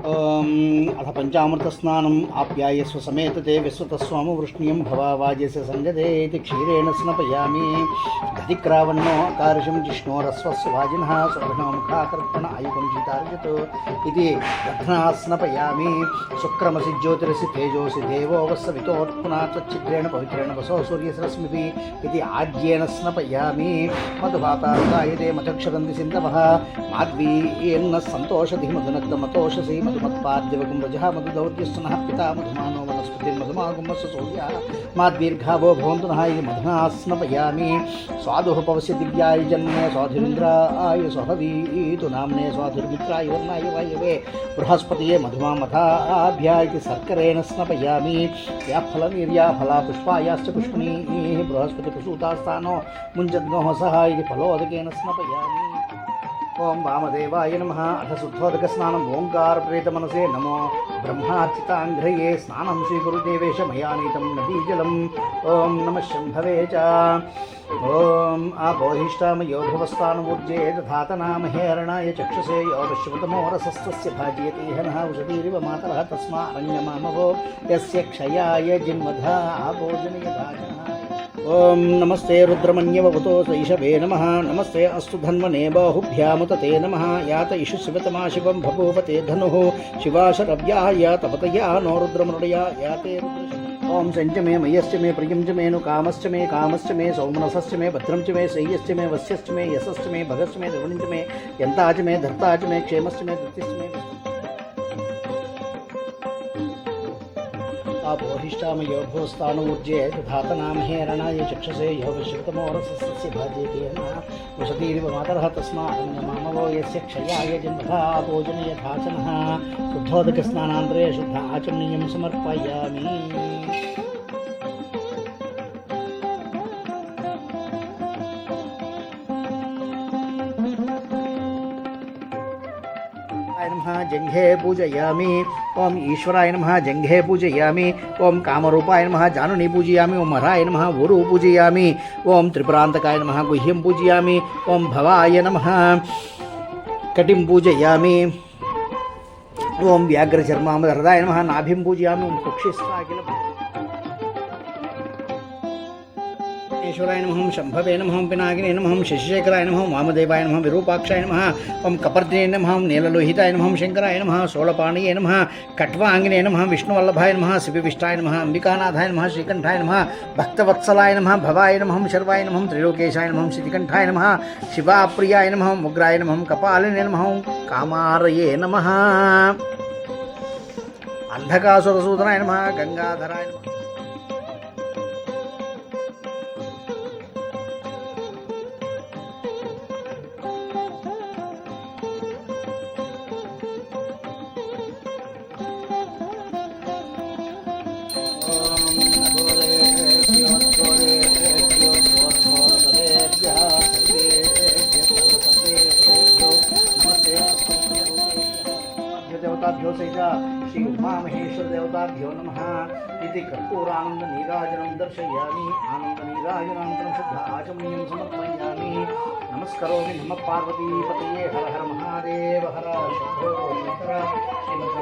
అథ పంచామృతస్నానం ఆప్యాయస్వ సమేతతే విశ్వతస్వామవృష్ణ్యం భవావాజస్య సంగతే ఇది క్షీరేణ స్నపయామి దధిక్రావణో అకార్షం జిష్ణోరస్వస్య వాజినः సువర్ణముఖాకర్పణ ఆయుధం సీతార్జత్ ఇది దధ్నా స్నపయామి శుక్రమసి జ్యోతిరసి తేజోసి దేవో వస్సవితోత్పునా త్వచ్ఛిద్రేణ పవిత్రేణ వసో సూర్యసరస్మిభి ఇది ఆజ్యేన స్నపయామి మధువాతారుకాయతే మతక్షరంది సింధవ మాధ్వీయన్న సంతోషధి మధునగ్ధమతోషసి మధుమత్పాద్యవకం రజः మధుదౌర్యస్తునः పితా మధుమానో వనస్పతిర్మధుమాగుమస్సు సూర్య మాద్వీర్ఘావో భవంతు నः ఇది మధునా స్నపయామి పవసి దివ్యాయ జన్మే స్వాధురింద్రాయ స్వహవీతు నామ్నే స్వాధుర్మిత్రాయ వర్ణాయ వాయవే బృహస్పతియే మధుమామథాభ్యాయ సర్కరేణ స్నపయామి యా ఫలవీర్యా ఫలా పుష్పాయాశ్చ పుష్పణీ బృహస్పతి ప్రసూతాస్థానో ముంజద్గోహ సహ ఇది ఫలోదకేన స్నపయామి ఓం వామదేవాయ నమ అథ శుద్ధోదక స్నానం ఓంకార ప్రేత మనసే నమో బ్రహ్మార్చితాంఘ్రయే స్నానం స్వీకురు దేవేశ మయానీతం నదీజలం ఓం నమ శంభవే చ ఓం ఆపోహిష్టామయో భువస్థానమూర్జే దధాతనామహేరణాయ చక్షుషే యో విశ్వతమో రసస్తస్య భాజయతే హనః ఉషధీరివ మాతరः తస్మా అరణ్యమామవో యస్య క్షయాయ జిన్మధా ఆపోజనయదాజనः ఓం నమస్తే రుద్రమన్యవభుతో సైషవే నమ. నమస్తే అస్సు ధన్వనే బాహుభ్యాముత తే నమ. యాత ఇషు శివతమా శివం బభూవతే ధను. శివాశరవ్యా యా తపతయా నో రుద్రమృడయా యాతే రుద్ర ఓం శంచ మే మయశ్చ మే ప్రియం చ మే కామశ్చ మే కామశ్చ మే సౌమనసశ్చ మే భద్రం చ మే శయ్యశ్చ మే వస్యశ్చ మే యశశ్చ మే భగశ్చ మే ద్రవణించ మే యంతాచ మే ధర్తాచ మే క్షేమశ్చ మే ధృతిశ్చ మే ఆపోహిష్టామయో భూస్థానూర్జే ధాతనామహేరణాయ చక్షసే యో విశ్రుతమోరసస్య భాజేతేన వసతీరివ మాతరः తస్మాన్నమామవో యస్య క్షయాయ జన్మథా భోజనయథాచనः శుద్ధోదక స్నానాంతరే శుద్ధ ఆచమనీయం నమ జంఘే పూజయామి ఓం ఈశ్వరాయ నమ జంఘే పూజయామి ఓం కామరూపాయ నమ జానుని పూజయామి ఓం హరాయ నమ ఊరు పూజయామి ఓం త్రిపురాంతకాయ నమ గుహ్యం పూజయామి ఓం భవాయ నమ కటిం పూజయామి ఓం వ్యాఘ్రచర్మామహృదాయ నమ నాభిం పూజయామి ఓం కుక్షిస్థాకిల ఈశ్వరాయ నమః శంభవే నమః పినాకినే నమః శశిశేఖరాయ నమః వామదేవాయ నమః విరూపాక్షాయ నమః ఓం కపర్దినే నమః నీలలోహితాయ నమః శంకరాయ నమః శూలపాణియే నమః కట్వాంగినే నమః విష్ణువల్లభాయ నమః శివవిష్టాయ నమః అంబికానాథాయ నమః శ్రీకంఠాయ నమః భక్తవత్సలాయ నమః భవాయ నమః శర్వాయ నమః త్రిలోకేశాయ నమః శ్రీకంఠాయ నమః శివాప్రియాయ నమః ముగ్రాయ నమః కపాలినే నమః కామారయే నమః అంధకాసురసూదనాయ నమ గంగాధరాయ నమ देवताभ्यो सहित श्री उमामहेश्वर देवताभ्यो नमः इति कर्पूरानन्दनीराजनं दर्शयामि आनन्दनीराजनान्तरं शुद्ध आचमनीयं समर्पयामि। नमस्करोमि नमः पार्वतीपतये हर हर महादेव, हर शम्भो शङ्कर श्रीमद्